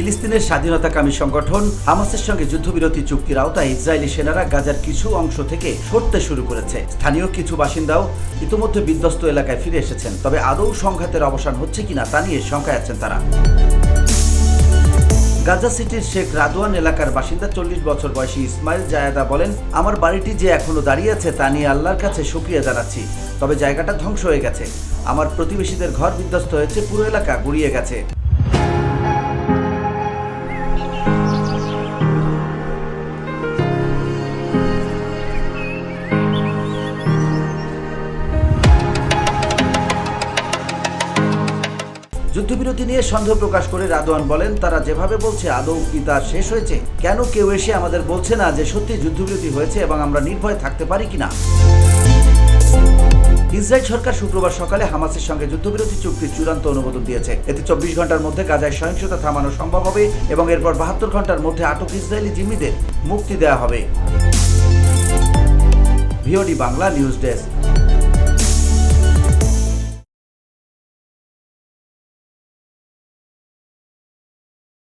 ফিলিস্তিনের স্বাধীনতাকামী সংগঠন হামাসের সঙ্গে যুদ্ধবিরতি চুক্তির আওতায় ইসরায়েলি সেনারা গাজার কিছু অংশ থেকে সরতে শুরু করেছে। স্থানীয় কিছু বাসিন্দাও ইতিমধ্যে বিধ্বস্ত এলাকায় ফিরে এসেছেন, তবে আদৌ সংঘাতের অবসান হচ্ছে কিনা তা নিয়ে শঙ্কায় আছেন তারা। গাজা সিটির শেখ রাদওয়ান এলাকার বাসিন্দা চল্লিশ বছর বয়সী ইসমাইল জায়াদা বলেন, আমার বাড়িটি যে এখনও দাঁড়িয়ে আছে তা নিয়ে আল্লাহর কাছে শুক্রিয়া জানাচ্ছি, তবে জায়গাটা ধ্বংস হয়ে গেছে। আমার প্রতিবেশীদের ঘর বিধ্বস্ত হয়েছে, পুরো এলাকা গুড়িয়ে গেছে। যুদ্ধবিরতি নিয়ে সন্দেহ প্রকাশ করে রাদওয়ান বলেন, তারা যেভাবে বলছে, আদৌ কি তা শেষ হয়েছে? কেন কেউ এসে আমাদের বলছে না যে সত্যি যুদ্ধবিরতি হয়েছে এবং আমরা নির্ভয়ে থাকতে পারি কিনা? ইসরায়েল সরকার শুক্রবার সকালে হামাসের সঙ্গে যুদ্ধবিরতি চুক্তির চূড়ান্ত অনুমোদন দিয়েছে। এতে চব্বিশ ঘণ্টার মধ্যে গাজায় সহিংসতা থামানো সম্ভব হবে এবং এরপর বাহাত্তর ঘণ্টার মধ্যে আটক ইসরায়েলি জিম্মিদের মুক্তি দেওয়া হবে। VOD Bangla news desk.